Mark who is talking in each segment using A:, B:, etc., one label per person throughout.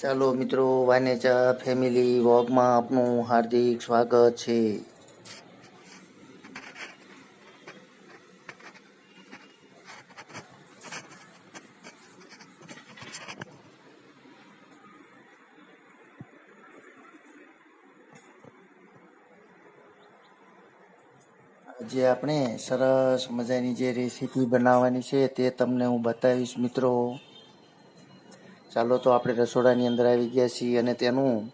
A: ચાલો મિત્રો વાનેચા ફેમિલી વોકમાં આપનું હાર્દિક સ્વાગત છે. આજે આપણે સરસ મજાની જે રેસીપી બનાવવાની છે તે તમને હું બતાવીશ મિત્રો. ચાલો તો આપણે રસોડાની અંદર આવી ગયા છીએ અને તેનું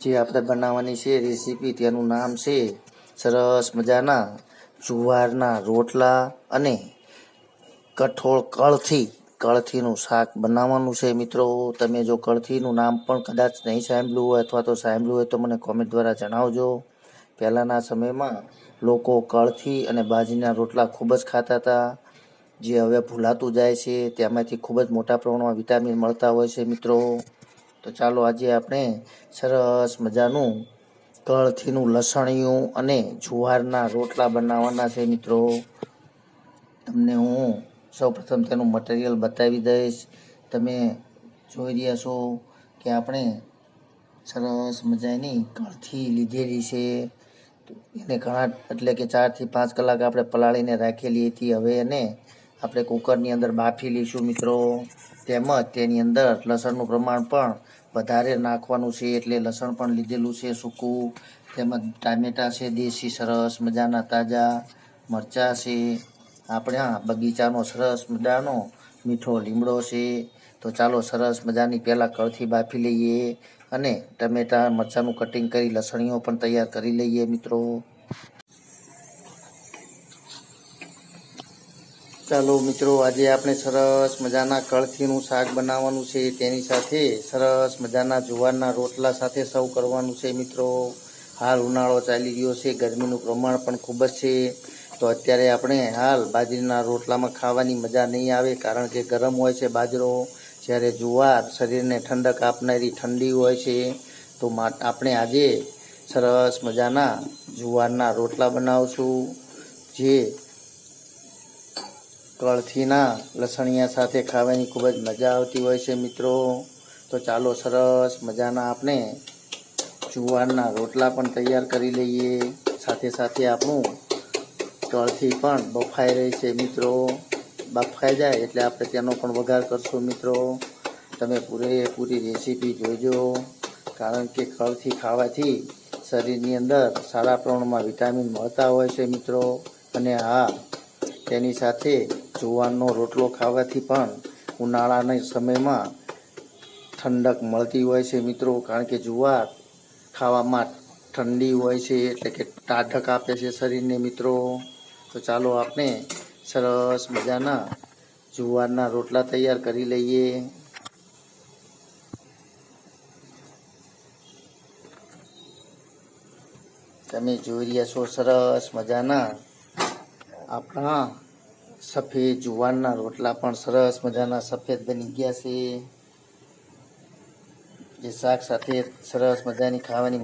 A: જે આપણે બનાવવાની છે રેસીપી તેનું નામ છે, સરસ મજાના જુવારના રોટલા અને કઠોળ કળથી, કળથીનું શાક બનાવવાનું છે મિત્રો. તમે જો કળથીનું નામ પણ કદાચ નહીં સાંભળ્યું હોય અથવા તો સાંભળ્યું હોય તો મને કોમેન્ટ દ્વારા જણાવજો. પહેલાંના સમયમાં લોકો કળથી અને બાજરીના રોટલા ખૂબ જ ખાતા હતા. જે હવે ભૂલાતું જાય છે, તેમાંથી ખૂબ જ મોટા પ્રમાણમાં વિટામિન મળતા હોય છે મિત્રો. તો ચાલો આજે આપણે સરસ મજાનું કળથીનું લસણિયું અને જુવારના રોટલા બનાવવાના છે મિત્રો. તમને હું સૌપ્રથમ તેનું મટીરિયલ બતાવી દઈશ. તમે જોઈ રહ્યા છો કે આપણે સરસ મજાની કળથી લીધેલી છે. એને ઘણા, એટલે કે ચારથી પાંચ કલાક આપણે પલાળીને રાખેલી હતી. હવે એને આપણે કુકરની અંદર બાફી લઈશું મિત્રો. તેમજ તેની અંદર લસણનું પ્રમાણ પણ વધારે નાખવાનું છે એટલે લસણ પણ લીધેલું છે સૂકું. તેમજ ટામેટાં છે, દેશી સરસ મજાના તાજા મરચાં છે. આપણે આ બગીચાનો સરસ મજાનો મીઠો લીમડો છે. તો ચાલો સરસ મજાની પહેલાં કળથી બાફી લઈએ અને ટમેટાં, મરચાંનું કટિંગ કરી લસણીઓ પણ તૈયાર કરી લઈએ મિત્રો. ચાલો મિત્રો, આજે આપણે સરસ મજાના કળથીનું શાક બનાવવાનું છે. તેની સાથે સરસ મજાના જુવારના રોટલા સાથે સર્વ કરવાનું છે મિત્રો. હાલ ઉનાળો ચાલી રહ્યો છે, ગરમીનું પ્રમાણ પણ ખૂબ જ છે. તો અત્યારે આપણે હાલ બાજરીના રોટલામાં ખાવાની મજા નહીં આવે, કારણ કે ગરમ હોય છે બાજરો. જ્યારે જુવાર શરીરને ઠંડક આપનારી ઠંડી હોય છે. તો આપણે આજે સરસ મજાના જુવારના રોટલા બનાવશું, જે કળથીના લસણિયા સાથે ખાવાની ખૂબ જ મજા આવતી હોય છે મિત્રો. તો ચાલો સરસ મજાના આપણે જુવારના રોટલા પણ તૈયાર કરી લઈએ. સાથે સાથે આપણું કળથી પણ બફાઈ રહી છે મિત્રો. બફાઈ જાય એટલે આપણે તેનો પણ વઘાર કરશું મિત્રો. તમે પૂરેપૂરી રેસીપી જોજો. કારણ કે કળથી ખાવાથી શરીરની અંદર સારા પ્રમાણમાં વિટામિન મળતા હોય છે મિત્રો. અને હા, તેની સાથે જુવારનો રોટલો ખાવાથી પણ ઉનાળાના સમયમાં ઠંડક મળતી હોય છે મિત્રો, કારણ કે જુવાર ખાવામાં ઠંડી હોય છે એટલે કે ટાઢક આપે છે શરીરને મિત્રો. તો ચાલો આપણે સરસ મજાના જુવારના રોટલા તૈયાર કરી લઈએ. તમે જોઈ રહ્યા છો સરસ મજાના આપણા સફેદ જુવારના રોટલા પણ સરસ મજાના સફેદ બની ગયા છે. જે શાક સાથે સરસ મજાની ખાવાની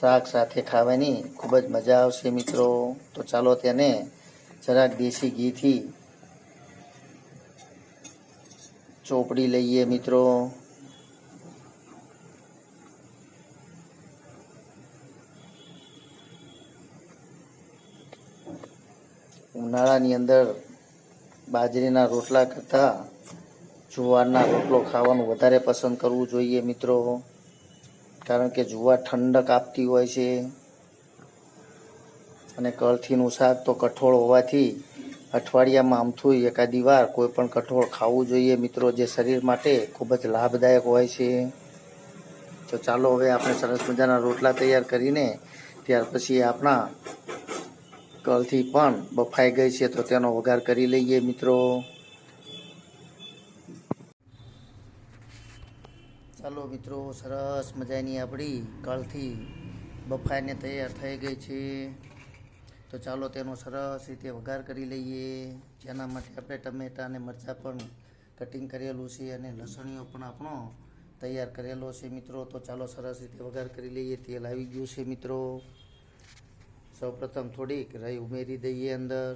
A: શાક સાથે ખાવાની ખૂબ જ મજા આવશે મિત્રો. તો ચાલો તેને જરાક દેશી ઘીથી ચોપડી લઈએ મિત્રો. ઉનાળાની અંદર બાજરીના રોટલા કરતાં જુવારના રોટલો ખાવાનું વધારે પસંદ કરવું જોઈએ મિત્રો. કારણ કે જુવાર ઠંડક આપતી હોય છે. અને કળથીનું શાક તો કઠોળ હોવાથી અઠવાડિયામાં આમથું એકાદી વાર કોઈ પણ કઠોળ ખાવું જોઈએ મિત્રો, જે શરીર માટે ખૂબ જ લાભદાયક હોય છે. તો ચાલો હવે આપણે સરસ મજાના રોટલા તૈયાર કરીને ત્યાર પછી આપણા કળથી પણ બફાઈ ગઈ છે, તો તેનો વઘાર કરી લઈએ મિત્રો. ચાલો મિત્રો, સરસ મજાની આપણી કળથી બફાઈને તૈયાર થઈ ગઈ છે. તો ચાલો તેનો સરસ રીતે વઘાર કરી લઈએ. જેના માટે આપણે ટમેટા અને મરચાં પણ કટિંગ કરેલું છે અને લસણીઓ પણ આપણો તૈયાર કરેલો છે મિત્રો. તો ચાલો સરસ રીતે વઘાર કરી લઈએ. તેલ આવી ગયું છે મિત્રો. સૌપ્રથમ થોડીક રહી ઉમેરી દઈએ અંદર.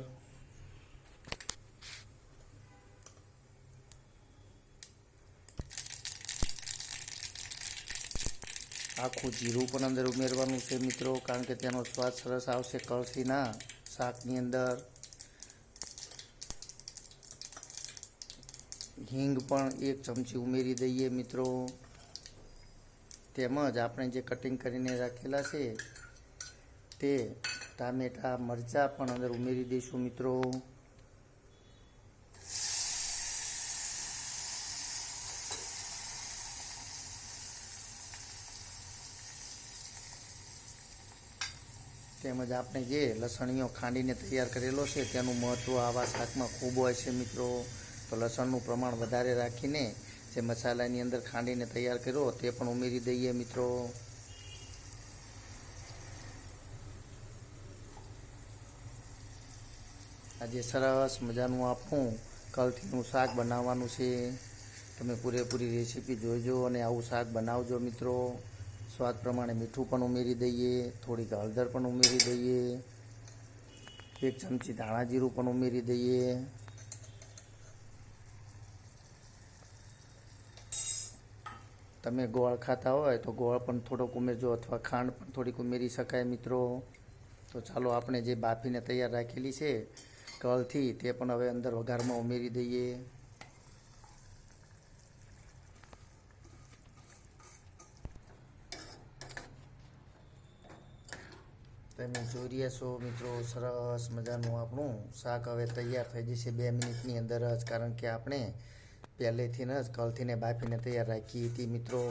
A: આખું જીરું પણ અંદર ઉમેરવાનું છે મિત્રો, કારણ કે તેનો સ્વાદ સરસ આવશે કળસીના શાકની અંદર. હિંગ પણ એક ચમચી ઉમેરી દઈએ મિત્રો. તેમજ આપણે જે કટિંગ કરીને રાખેલા છે તે ટામેટા મરચાં પણ અંદર ઉમેરી દઈશું મિત્રો. તેમજ આપણે જે લસણીઓ ખાંડીને તૈયાર કરેલો છે, તેનું મહત્ત્વ આવા શાકમાં ખૂબ હોય છે મિત્રો. તો લસણનું પ્રમાણ વધારે રાખીને જે મસાલાની અંદર ખાંડીને તૈયાર કર્યો, તે પણ ઉમેરી દઈએ મિત્રો. આજે સરસ મજાનું આપું. કલથીનું શાક બનાવવાનું છે. તમે પૂરેપૂરી રેસીપી જોઈજો અને આવું શાક બનાવજો મિત્રો. સ્વાદ પ્રમાણે મીઠું પણ ઉમેરી દઈએ, થોડીક હળદર પણ ઉમેરી દઈએ, એક ચમચી ધાણા જીરું પણ ઉમેરી દઈએ. તમે ગોળ ખાતા હોય તો ગોળ પણ થોડોક ઉમેરજો અથવા ખાંડ પણ થોડીક ઉમેરી શકાય મિત્રો. તો ચાલો આપણે જે બાફીને તૈયાર રાખેલી છે કળથી તે પણ હવે અંદર વઘારમાં ઉમેરી દઈએ. તમે જોઈ રહ્યા છો મિત્રો, સરસ મજાનું આપણું શાક હવે તૈયાર થઈ જશે બે મિનિટની અંદર જ, કારણ કે આપણે પહેલેથી જ કલથીને બાફીને તૈયાર રાખી હતી મિત્રો.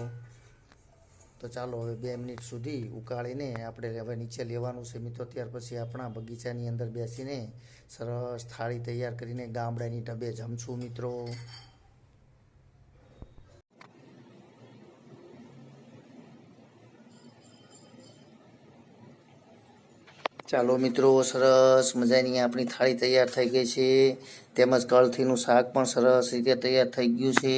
A: તો ચાલો હવે બે મિનિટ સુધી ઉકાળીને આપણે હવે નીચે લેવાનું છે મિત્રો. ત્યાર પછી આપણા બગીચાની અંદર બેસીને સરસ થાળી તૈયાર કરીને ગામડાની ઢબે જમશું મિત્રો. ચાલો મિત્રો, સરસ મજાની આપણી થાળી તૈયાર થઈ ગઈ છે. તેમજ કળથીનું શાક પણ સરસ રીતે તૈયાર થઈ ગયું છે.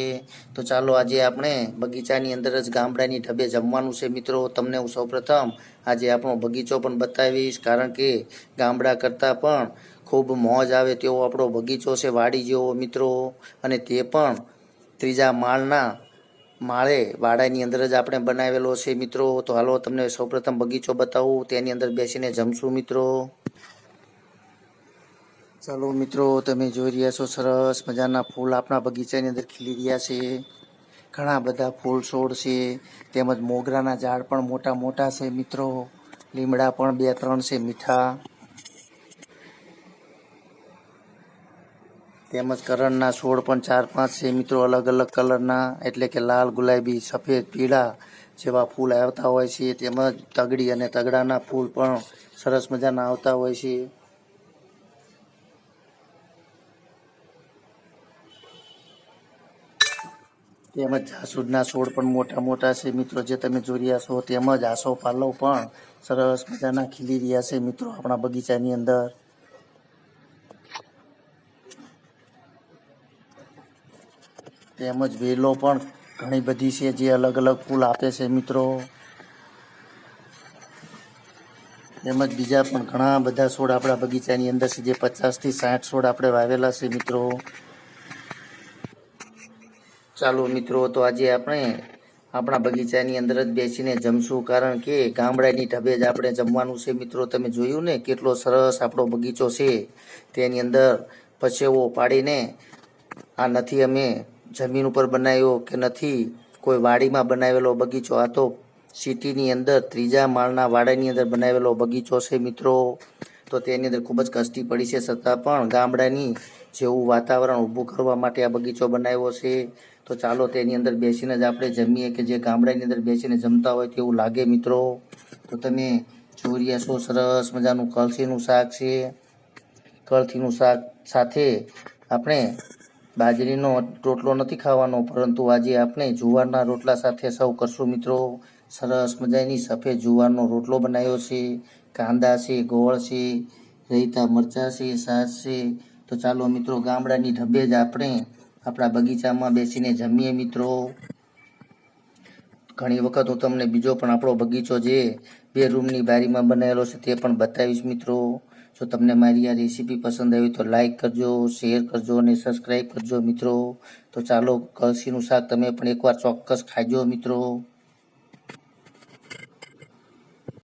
A: તો ચાલો આજે આપણે બગીચાની અંદર જ ગામડાની ઢબે જમવાનું છે મિત્રો. તમને હું સૌપ્રથમ આજે આપણો બગીચો પણ બતાવીશ, કારણ કે ગામડા કરતાં પણ ખૂબ મોજ આવે તેવો આપણો બગીચો છે વાડી જેવો મિત્રો. અને તે પણ ત્રીજા માળના માળે વાડાની અંદર જ આપણે બનાવેલો છે મિત્રો. તો હાલો તમને સૌપ્રથમ બગીચો બતાવું. તેની અંદર બેસીને જમશું મિત્રો. ચાલો મિત્રો, તમે જોઈ રહ્યા છો સરસ મજાના ફૂલ આપણા બગીચાની અંદર ખીલી રહ્યા છે. ઘણા બધા ફૂલ છોડ છે. તેમજ મોગરાના ઝાડ પણ મોટા મોટા છે મિત્રો. લીમડા પણ બે ત્રણ છે મીઠા. તેમજ કરણના છોડ પણ ચાર પાંચ છે મિત્રો, અલગ અલગ કલરના. એટલે કે લાલ, ગુલાબી, સફેદ, પીળા જેવા ફૂલ આવતા હોય છે. તેમજ તગડી અને તગડાના ફૂલ પણ સરસ મજાના આવતા હોય છે. તેમજ જાસૂદના છોડ પણ મોટા મોટા છે. મિત્રો, જે તમે જોઈ રહ્યા છો તેમજ આસો પાલવ પણ સરસ મજાના ખીલી રહ્યા છે. મિત્રો, આપણા બગીચાની અંદર. તેમજ વેલો પણ ઘણી બધી છે જે અલગ અલગ ફૂલ આપે છે, મિત્રો. તેમજ બીજા પણ ઘણા બધા છોડ આપણા બગીચાની અંદર છે, જે પચાસથી સાઠ છોડ આપણે વાવેલા છે, મિત્રો. ચાલો મિત્રો, તો આજે આપણે આપણા બગીચાની અંદર જ બેસીને જમશું. કારણ કે ગામડાની ઢબે જ આપણે જમવાનું છે મિત્રો. તમે જોયું ને કેટલો સરસ આપણો બગીચો છે. તેની અંદર પછેવો પાડીને આ નથી અમે જમીન ઉપર બનાવ્યો કે નથી, કોઈ વાડીમાં બનાવેલો બગીચો. આ તો સિટીની અંદર ત્રીજા માળના વાડાની અંદર બનાવેલો બગીચો છે મિત્રો. તો તેની અંદર ખૂબ જ કષ્ટી પડી છે. છતાં પણ ગામડાની જેવું વાતાવરણ ઊભું કરવા માટે આ બગીચો બનાવ્યો છે. તો ચાલો તેની અંદર બેસીને જ આપણે જમીએ કે જે ગામડાની અંદર બેસીને જમતા હોય તેવું લાગે મિત્રો. તો તમે જોઈ રહ્યા સરસ મજાનું કળથીનું શાક છે. કળથીનું શાક સાથે આપણે બાજરીનો રોટલો નથી ખાવાનો, પરંતુ આજે આપણે જુવારના રોટલા સાથે સૌ કરશું મિત્રો. સરસ મજાની સફેદ જુવારનો રોટલો બનાવ્યો છે. કાંદા છે, ગોળ છે રહીતા મરચાં છે, છાશ છે તો ચાલો મિત્રો, ગામડાની ઢબે જ આપણે આપણા બગીચામાં બેસીને જમીએ મિત્રો. ઘણી વખત હું તમને બીજો પણ આપણો બગીચો જે બે રૂમની બારીમાં બનાવેલો છે તે પણ બતાવીશ મિત્રો. જો તમને મારી આ રેસીપી પસંદ આવી તો લાઇક કરજો, શેર કરજો અને સબસ્ક્રાઈબ કરજો મિત્રો. તો ચાલો કલસીનું શાક તમે પણ એકવાર ચોક્કસ ખાજો મિત્રો.